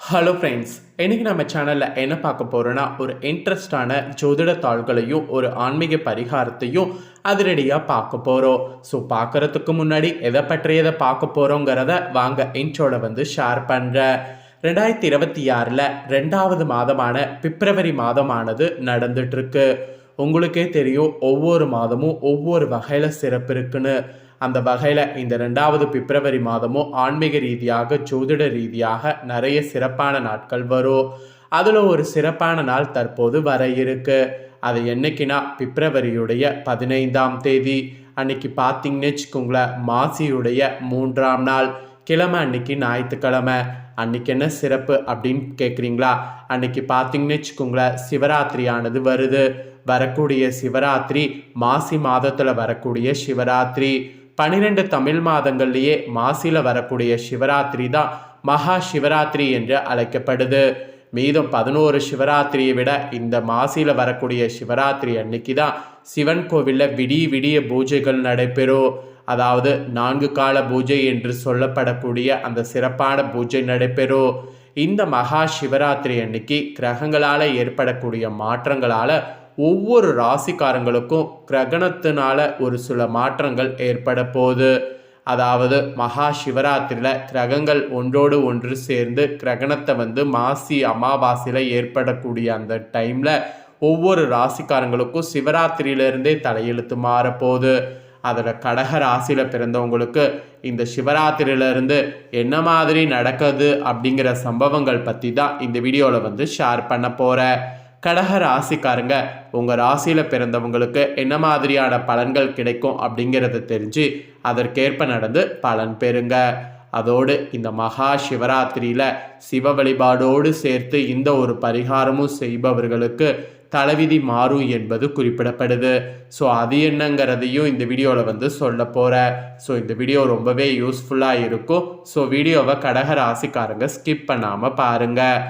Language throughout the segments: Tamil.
ஹலோ ஃப்ரெண்ட்ஸ் இன்றைக்கி நம்ம சேனலில் என்ன பார்க்க போகிறோன்னா ஒரு இன்ட்ரெஸ்டான ஜோதிட தாள்களையும் ஒரு ஆன்மீக பரிகாரத்தையும் அதிரடியாக பார்க்க போகிறோம் ஸோ பார்க்குறதுக்கு முன்னாடி எதை பற்றியதை பார்க்க போகிறோங்கிறத வாங்க இன்ட்ரோட வந்து ஷேர் பண்ணுறேன் ரெண்டாயிரத்தி இருபத்தி ஆறில் ரெண்டாவது மாதமான பிப்ரவரி மாதமானது நடந்துட்டுருக்கு உங்களுக்கே தெரியும் ஒவ்வொரு மாதமும் ஒவ்வொரு வகையில் சிறப்பு இருக்குன்னு. அந்த வகையில் இந்த ரெண்டாவது பிப்ரவரி மாதமும் ஆன்மீக ரீதியாக ஜோதிட ரீதியாக நிறைய சிறப்பான நாட்கள் வரும். அதில் ஒரு சிறப்பான நாள் தற்போது வர இருக்கு. அது என்னைக்குன்னா பிப்ரவரியுடைய பதினைந்தாம் தேதி. அன்னைக்கு பார்த்தீங்கன்னு வச்சுக்கோங்களேன் மாசியுடைய மூன்றாம் நாள். கிழமை அன்னைக்கு ஞாயிற்றுக்கிழமை. அன்னைக்கு என்ன சிறப்பு அப்படின்னு கேட்குறீங்களா அன்னைக்கு பார்த்தீங்கன்னு வச்சுக்கோங்களேன் சிவராத்திரியானது வருது. வரக்கூடிய சிவராத்திரி மாசி மாதத்தில் வரக்கூடிய சிவராத்திரி. பனிரெண்டு தமிழ் மாதங்கள்லேயே மாசியில் வரக்கூடிய சிவராத்திரி தான் மகா சிவராத்திரி என்று அழைக்கப்படுது. மீதம் பதினோரு சிவராத்திரியை விட இந்த மாசியில் வரக்கூடிய சிவராத்திரி அன்னைக்கு தான் சிவன் கோவிலில் விடிய விடிய பூஜைகள் நடைபெறும். அதாவது நான்கு கால பூஜை என்று சொல்லப்படக்கூடிய அந்த சிறப்பான பூஜை நடைபெறும். இந்த மகா சிவராத்திரி அன்னைக்கு கிரகங்களால் ஏற்படக்கூடிய மாற்றங்களால் ஒவ்வொரு ராசிக்காரங்களுக்கும் கிரகணத்தினால ஒரு சில மாற்றங்கள் ஏற்பட போகுது. அதாவது மகா சிவராத்திரியில் கிரகங்கள் ஒன்றோடு ஒன்று சேர்ந்து கிரகணத்தை வந்து மாசி அமாவாசையில் ஏற்படக்கூடிய அந்த டைமில் ஒவ்வொரு ராசிக்காரங்களுக்கும் சிவராத்திரியிலிருந்தே தலையெழுத்து மாறப்போகுது. அதில் கடக ராசியில் பிறந்தவங்களுக்கு இந்த சிவராத்திரியிலிருந்து என்ன மாதிரி நடக்குது அப்படிங்கிற சம்பவங்கள் பற்றி தான் இந்த வீடியோவில் வந்து ஷேர் பண்ண போகிறேன் கடக ராசிக்காரங்க உங்கள் ராசியில் பிறந்தவங்களுக்கு என்ன மாதிரியான பலன்கள் கிடைக்கும் அப்படிங்கிறத தெரிஞ்சு அதற்கேற்ப நடந்து பலன் பெறுங்க. அதோடு இந்த மகா சிவராத்திரியில் சிவ வழிபாடோடு சேர்த்து இந்த ஒரு பரிகாரமும் செய்பவர்களுக்கு தலைவிதி மாறும் என்பது குறிப்பிடப்படுது. ஸோ அது என்னங்கிறதையும் இந்த வீடியோவில் வந்து சொல்ல போகிறேன் ஸோ இந்த வீடியோ ரொம்பவே யூஸ்ஃபுல்லாக இருக்கும். ஸோ வீடியோவை கடக ராசிக்காரங்க ஸ்கிப் பண்ணாமல் பாருங்கள்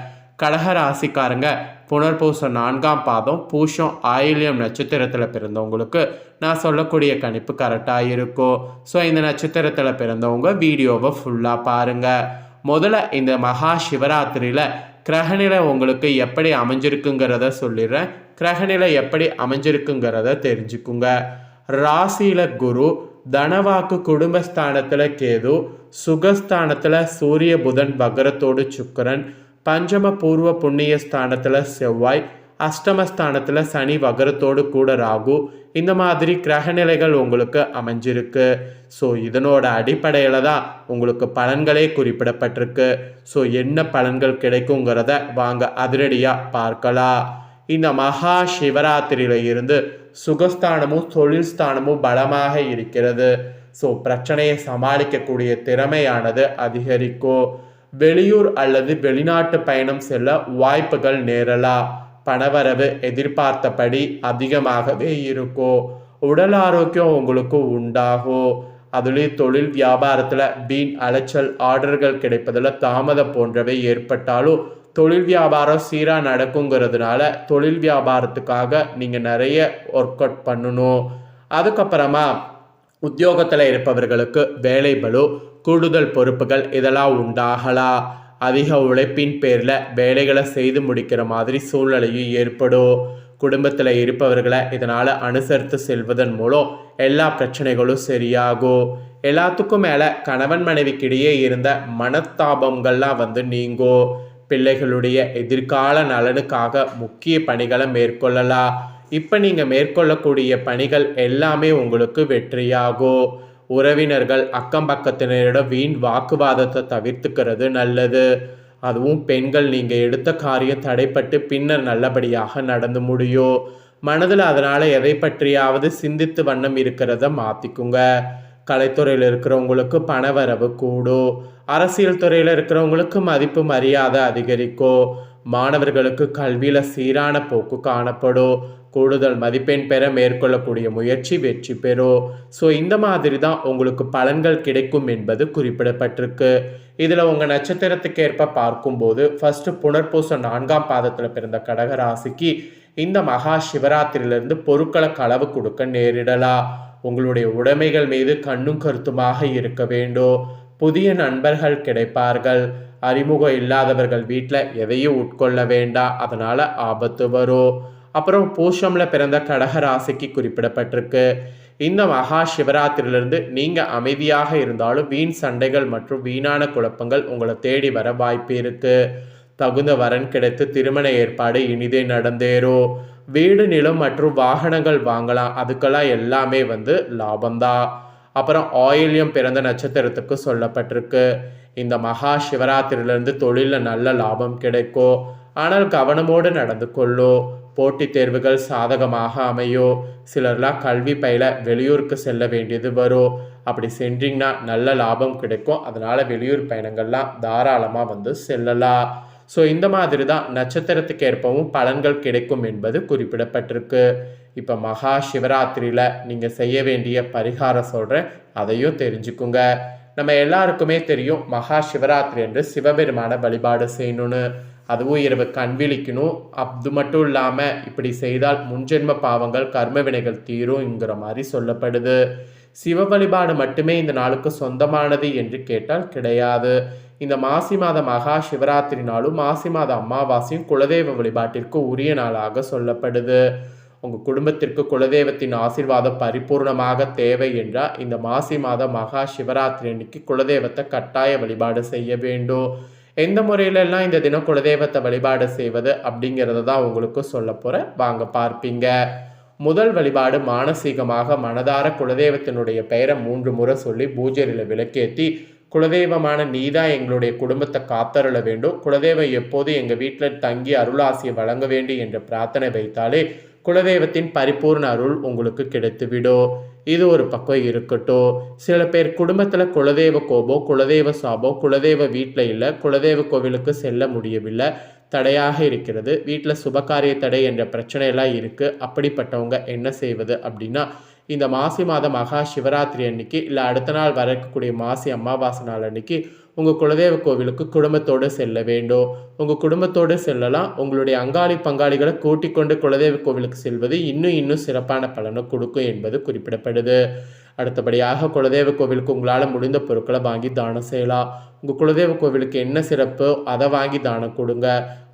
கடக ராசிக்காரங்க புனர்பூசம் நான்காம் பாதம் பூஷம் ஆயில்யம் நட்சத்திரத்தில் பிறந்தவங்களுக்கு நான் சொல்லக்கூடிய கணிப்பு கரெக்டாக இருக்கும் ஸோ இந்த நட்சத்திரத்தில் பிறந்தவங்க வீடியோவை ஃபுல்லாக பாருங்கள் முதல்ல இந்த மகா சிவராத்திரியில் கிரகநிலை உங்களுக்கு எப்படி அமைஞ்சிருக்குங்கிறத சொல்லிடுறேன். கிரகநிலை எப்படி அமைஞ்சிருக்குங்கிறத தெரிஞ்சுக்குங்க. ராசியில் குரு தனவாக்கு குடும்பஸ்தானத்தில் கேது சுகஸ்தானத்தில் சூரிய புதன் பகரத்தோடு சுக்கரன் பஞ்சம பூர்வ புண்ணிய ஸ்தானத்தில் செவ்வாய் அஷ்டமஸ்தானத்தில் சனி வகரத்தோடு கூட ராகு இந்த மாதிரி கிரகநிலைகள் உங்களுக்கு அமைஞ்சிருக்கு. ஸோ இதனோட அடிப்படையில் தான் உங்களுக்கு பலன்களே குறிப்பிடப்பட்டிருக்கு. ஸோ என்ன பலன்கள் கிடைக்குங்கிறத வாங்க அதிரடியாக பார்க்கலாம். இந்த மகா சிவராத்திரியில இருந்து சுகஸ்தானமும் தொழில் ஸ்தானமும் பலமாக இருக்கிறது. ஸோ பிரச்சனையை சமாளிக்கக்கூடிய திறமையானது அதிகரிக்கும். வெளியூர் அல்லது வெளிநாட்டு பயணம் செல்ல வாய்ப்புகள் நேரலாம் பணவரவு எதிர்பார்த்தபடி அதிகமாகவே இருக்கும் உடல் ஆரோக்கியம் உங்களுக்கு உண்டாகும் அதுலேயும் தொழில் வியாபாரத்தில் வீண் அலைச்சல் ஆர்டர்கள் கிடைப்பதில் தாமதம் போன்றவை ஏற்பட்டாலும் தொழில் வியாபாரம் சீராக நடக்குங்கிறதுனால தொழில் வியாபாரத்துக்காக நீங்கள் நிறைய ஒர்க் அவுட் பண்ணணும். அதுக்கப்புறமா உத்தியோகத்தில் இருப்பவர்களுக்கு வேலை கூடுதல் பொறுப்புகள் இதெல்லாம் உண்டாகலாம் அதிக உழைப்பின் பேரில் வேலைகளை செய்து முடிக்கிற மாதிரி சூழ்நிலையும் ஏற்படும். குடும்பத்தில் இருப்பவர்களை இதனால் அனுசரித்து செல்வதன் மூலம் எல்லா பிரச்சனைகளும் சரியாகும். எல்லாத்துக்கும் மேலே கணவன் மனைவிக்கிடையே இருந்த மனத்தாபங்கள்லாம் வந்து நீங்கும். பிள்ளைகளுடைய எதிர்கால நலனுக்காக முக்கிய பணிகளை மேற்கொள்ளலாம். இப்போ நீங்கள் மேற்கொள்ளக்கூடிய பணிகள் எல்லாமே உங்களுக்கு வெற்றியாகும். உறவினர்கள் அக்கம் பக்கத்தினரிடம் வீண் வாக்குவாதத்தை தவிர்த்துக்கிறது நல்லது. அதுவும் பெண்கள் நீங்கள் எடுத்த காரியம் தடைப்பட்டு பின்னர் நல்லபடியாக நடந்து முடியும் மனதில் அதனால் எதை பற்றியாவது சிந்தித்து வண்ணம் இருக்கிறத மாற்றிக்குங்க கலைத்துறையில் இருக்கிறவங்களுக்கு பணவரவு கூடும் அரசியல் துறையில் இருக்கிறவங்களுக்கு மதிப்பு மரியாதை அதிகரிக்கும் மாணவர்களுக்கு கல்வியில் சீரான போக்கு காணப்படும் கூடுதல் மதிப்பெண் பெற மேற்கொள்ளக்கூடிய முயற்சி வெற்றி பெறும் ஸோ இந்த மாதிரி தான் உங்களுக்கு பலன்கள் கிடைக்கும் என்பது குறிப்பிடப்பட்டிருக்கு. இதில் உங்கள் நட்சத்திரத்துக்கு ஏற்ப பார்க்கும்போது ஃபஸ்ட்டு புனர்பூசம் நான்காம் பாதத்தில் பிறந்த கடகராசிக்கு இந்த மகா சிவராத்திரியிலிருந்து பொருட்களை களவு கொடுக்க நேரிடலாம் உங்களுடைய உடைமைகள் மீது கண்ணும் கருத்துமாக இருக்க வேண்டும் புதிய நண்பர்கள் கிடைப்பார்கள். அறிமுகம் இல்லாதவர்கள் வீட்டில் எதையும் உட்கொள்ள வேண்டாம் அதனால் ஆபத்து வரும் அப்புறம் பூஷமில் பிறந்த கடக ராசிக்கு குறிப்பிடப்பட்டிருக்கு. இந்த மகா சிவராத்திரியிலிருந்து நீங்கள் அமைதியாக இருந்தாலும் வீண் சண்டைகள் மற்றும் வீணான குழப்பங்கள் உங்களை தேடி வர வாய்ப்பு இருக்கு. தகுந்த வரன் கிடைத்து திருமண ஏற்பாடு இனிதே நடந்தேறும் வீடு நிலம் மற்றும் வாகனங்கள் வாங்கலாம். அதுக்கெல்லாம் எல்லாமே வந்து லாபம்தான் அப்புறம் ஆயில்யம் பிறந்த நட்சத்திரத்துக்கு சொல்லப்பட்டிருக்கு. இந்த மகா சிவராத்திரியிலிருந்து தொழிலில் நல்ல லாபம் கிடைக்கும். ஆனால் கவனமோடு நடந்து கொள்ளும் போட்டித் தேர்வுகள் சாதகமாக அமையோ? சிலர்லாம் கல்வி பயில வெளியூருக்கு செல்ல வேண்டியது வரும் அப்படி சென்றீங்கன்னா நல்ல லாபம் கிடைக்கும். அதனால் வெளியூர் பயணங்கள்லாம் தாராளமாக வந்து செல்லலாம். ஸோ இந்த மாதிரி தான் நட்சத்திரத்துக்கு ஏற்பவும் பலன்கள் கிடைக்கும் என்பது குறிப்பிடப்பட்டிருக்கு. இப்போ மகா சிவராத்திரியில் நீங்கள் செய்ய வேண்டிய பரிகாரம் சொல்கிறேன் அதையும் தெரிஞ்சுக்குங்க. நம்ம எல்லாருக்குமே தெரியும் மகா சிவராத்திரி என்று சிவபெருமான வழிபாடு செய்யணும்னு. அதுவும் இரவு கண் விழிக்கணும். அது மட்டும் இல்லாமல் இப்படி செய்தால் முன்ஜென்ம பாவங்கள் கர்ம வினைகள் தீரும்ங்கிற மாதிரி சொல்லப்படுது. சிவ வழிபாடு மட்டுமே இந்த நாளுக்கு சொந்தமானது என்று கேட்டால் கிடையாது. இந்த மாசி மாத மகா சிவராத்திரி நாளும் மாசி மாத அமாவாசையும் குலதெய்வ வழிபாட்டிற்கு உரிய நாளாக சொல்லப்படுது. உங்கள் குடும்பத்திற்கு குலதெய்வத்தின் ஆசீர்வாதம் பரிபூர்ணமாக தேவை என்றால் இந்த மாசி மாத மகா சிவராத்திரி அன்னைக்கு குலதெய்வத்தை கட்டாய வழிபாடு செய்ய வேண்டும். எந்த முறையிலெல்லாம் இந்த தினம் குலதெய்வத்தை வழிபாடு செய்வது அப்படிங்கிறத தான் உங்களுக்கு சொல்ல போகிறேன் வாங்க பார்ப்பீங்க. முதல் வழிபாடு மானசீகமாக மனதார குலதெய்வத்தினுடைய பெயரை மூன்று முறை சொல்லி பூஜையில் விளக்கேற்றி குலதெய்வமான நீதா எங்களுடைய குடும்பத்தை காத்தருள வேண்டும். குலதெய்வம் எப்போது எங்கள் வீட்டில் தங்கி அருளாசியை வழங்க வேண்டும் என்ற பிரார்த்தனை வைத்தாலே குலதெய்வத்தின் பரிபூர்ண அருள் உங்களுக்கு கிடைத்துவிடும் இது ஒரு பக்கம் இருக்கட்டும். சில பேர் குடும்பத்தில் குலதெய்வ கோபம் குலதெய்வ சாபம் குலதெய்வ வீட்டில் இல்லை குலதெய்வ கோவிலுக்கு செல்ல முடியவில்லை தடையாக இருக்கிறது. வீட்டில் சுபகாரிய தடை என்ற பிரச்சனையெல்லாம் இருக்குது அப்படிப்பட்டவங்க என்ன செய்வது அப்படின்னா இந்த மாசி மாதம் மகா சிவராத்திரி அன்னைக்கு இல்லை அடுத்த நாள் வரக்கூடிய மாசி அமாவாசை நாள் அன்னைக்கு உங்கள் குலதெய்வ கோவிலுக்கு குடும்பத்தோடு செல்ல வேண்டும். உங்கள் குடும்பத்தோடு செல்லலாம். உங்களுடைய அங்காளி பங்காளிகளை கூட்டிக் கொண்டு குலதெய்வ கோவிலுக்கு செல்வது இன்னும் இன்னும் சிறப்பான பலனை கொடுக்கும் என்பது குறிப்பிடப்படுது. அடுத்தபடியாக குலதெய்வ கோவிலுக்கு உங்களால் முடிந்த பொருட்களை வாங்கி தானம் செய்யலாம். உங்கள் குலதெய்வ கோவிலுக்கு என்ன சிறப்பு அதை வாங்கி தானம் கொடுங்க.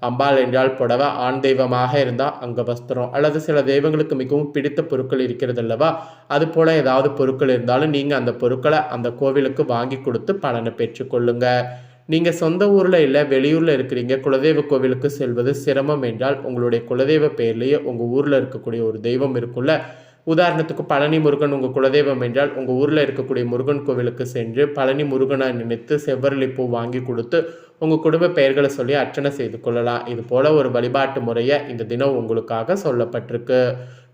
அம்பாள் என்றால் புடவை ஆண் தெய்வமாக இருந்தால் அங்கே வஸ்திரம். அல்லது சில தெய்வங்களுக்கு மிகவும் பிடித்த பொருட்கள் இருக்கிறது அல்லவா அது போல் ஏதாவது பொருட்கள் இருந்தாலும் நீங்கள் அந்த பொருட்களை அந்த கோவிலுக்கு வாங்கி கொடுத்து பலனை பெற்றுக்கொள்ளுங்க நீங்கள் சொந்த ஊரில் இல்லை வெளியூரில் இருக்கிறீங்க குலதெய்வ கோவிலுக்கு செல்வது சிரமம் என்றால் உங்களுடைய குலதெய்வ பேர்லேயே உங்கள் ஊரில் இருக்கக்கூடிய ஒரு தெய்வம் இருக்குல்ல உதாரணத்துக்கு பழனி முருகன் உங்கள் குலதெய்வம் என்றால் உங்கள் ஊரில் இருக்கக்கூடிய முருகன் கோவிலுக்கு சென்று பழனி முருகனை நினைத்து செவ்வரளி பூ வாங்கி கொடுத்து உங்கள் குடும்ப பெயர்களை சொல்லி அர்ச்சனை செய்து கொள்ளலாம். இது போல் ஒரு வழிபாட்டு முறையை இந்த தினம் உங்களுக்காக சொல்லப்பட்டிருக்கு.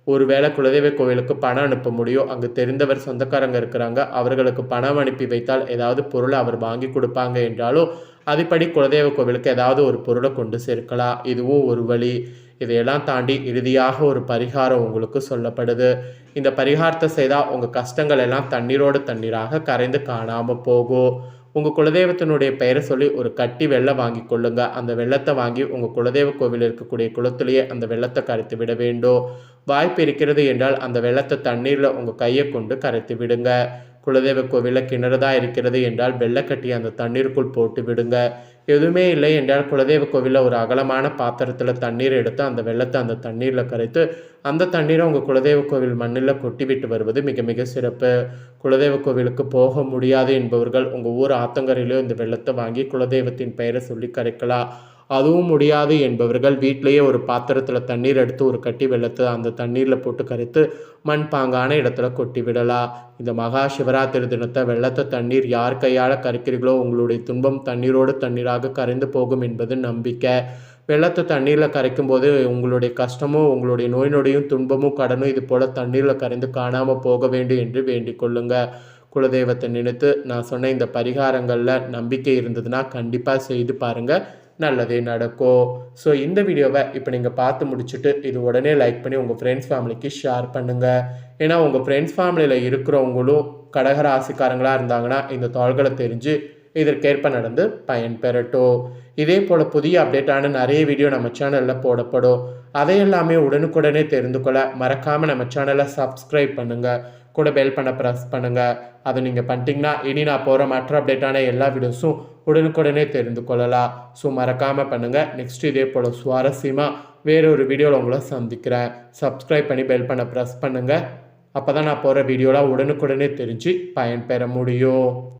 ஒருவேளை குலதெய்வ கோவிலுக்கு பணம் அனுப்ப முடியும். அங்கு தெரிந்தவர் சொந்தக்காரங்க இருக்கிறாங்க. அவர்களுக்கு பணம் அனுப்பி வைத்தால் ஏதாவது பொருளை அவர் வாங்கி கொடுப்பாங்க என்றாலும் அதுபடி குலதெய்வ கோவிலுக்கு ஏதாவது ஒரு பொருளை கொண்டு சேர்க்கலாம். இதுவும் ஒரு வழி. இதையெல்லாம் தாண்டி இறுதியாக ஒரு பரிகாரம் உங்களுக்கு சொல்லப்படுது. இந்த பரிகாரத்தை செய்தால் உங்கள் கஷ்டங்கள் எல்லாம் தண்ணீரோடு தண்ணீராக கரைந்து காணாமல் போகும். உங்கள் குலதெய்வத்தினுடைய பெயரை சொல்லி ஒரு கட்டி வெள்ளம் வாங்கி கொள்ளுங்க. அந்த வெள்ளத்தை வாங்கி உங்கள் குலதெய்வ கோவில் இருக்கக்கூடிய குளத்திலேயே அந்த வெள்ளத்தை கரைத்து விட வேண்டும். வாய்ப்பு இருக்கிறது என்றால் அந்த வெள்ளத்தை தண்ணீரில் உங்கள் கையை கொண்டு கரைத்து விடுங்க. குலதெய்வ கோவிலில் கிணறுதான் இருக்கிறது என்றால் வெள்ளக்கட்டி அந்த தண்ணீருக்குள் போட்டு விடுங்க. எதுவுமே இல்லை என்றால் குலதெய்வ கோவிலில் ஒரு அகலமான பாத்திரத்தில் தண்ணீர் எடுத்து அந்த வெள்ளத்தை அந்த தண்ணீரில் கரைத்து அந்த தண்ணீரை உங்கள் குலதெய்வ கோவில் மண்ணில் கொட்டி விட்டு வருவது மிக மிக சிறப்பு. குலதெய்வ கோவிலுக்கு போக முடியாது என்பவர்கள் உங்கள் ஊர் ஆத்தங்கரையிலோ இந்த வெள்ளத்தை வாங்கி குலதெய்வத்தின் பெயரை சொல்லி கரைக்கலாம். அதுவும் முடியாது என்பவர்கள் வீட்டிலேயே ஒரு பாத்திரத்தில் தண்ணீர் எடுத்து ஒரு கட்டி வெள்ளத்தை அந்த தண்ணீரில் போட்டு கரைத்து மண் பாங்கான இடத்துல கொட்டி விடலாம் இந்த மகா சிவராத்திரி தினத்தை வெள்ளத்தை தண்ணீர் யார் கையால் கரைக்கிறீர்களோ உங்களுடைய துன்பம் தண்ணீரோடு தண்ணீராக கரைந்து போகும் என்பது நம்பிக்கை. வெள்ளத்தை தண்ணீரில் கரைக்கும் போது உங்களுடைய கஷ்டமும் உங்களுடைய நோய் நொடியும் துன்பமும் கடனும் இது போல் தண்ணீரில் கரைந்து காணாமல் போக வேண்டும் என்று வேண்டிக் கொள்ளுங்கள் குலதெய்வத்தை நினைத்து நான் சொன்ன இந்த பரிகாரங்களில் நம்பிக்கை இருந்ததுன்னா கண்டிப்பாக செய்து பாருங்கள் நல்லதே நடக்கும் ஸோ இந்த வீடியோவை இப்போ நீங்கள் பார்த்து முடிச்சுட்டு இது உடனே லைக் பண்ணி உங்கள் ஃப்ரெண்ட்ஸ் ஃபேமிலிக்கு ஷேர் பண்ணுங்கள் ஏன்னா உங்கள் ஃப்ரெண்ட்ஸ் ஃபேமிலியில் இருக்கிறவங்களும் கடகராசிக்காரங்களாக இருந்தாங்கன்னா இந்த தாள்களை தெரிஞ்சு இதற்கேற்ப நடந்து பயன்பெறட்டும். இதே போல் புதிய அப்டேட்டான நிறைய வீடியோ நம்ம சேனலில் போடப்படும். அதையெல்லாமே உடனுக்குடனே தெரிந்து கொள்ள மறக்காமல் நம்ம சேனலை சப்ஸ்கிரைப் பண்ணுங்கள் கூட பெல் பண்ண ப்ரெஸ் பண்ணுங்கள் அதை நீங்கள் பண்ணிட்டீங்கன்னா இனி நான் போகிற மற்ற அப்டேட்டான எல்லா வீடியோஸும் உடனுக்குடனே தெரிந்து கொள்ளலாம். ஸோ மறக்காமல் பண்ணுங்கள் நெக்ஸ்ட் இதே போல் சுவாரஸ்யமாக வேறு ஒரு வீடியோவில் உங்களை சந்திக்கிறேன். சப்ஸ்கிரைப் பண்ணி பெல் பண்ண ப்ரெஸ் பண்ணுங்கள் அப்போ தான் நான் போகிற வீடியோலாம் உடனுக்குடனே தெரிஞ்சு பயன்பெற முடியும்.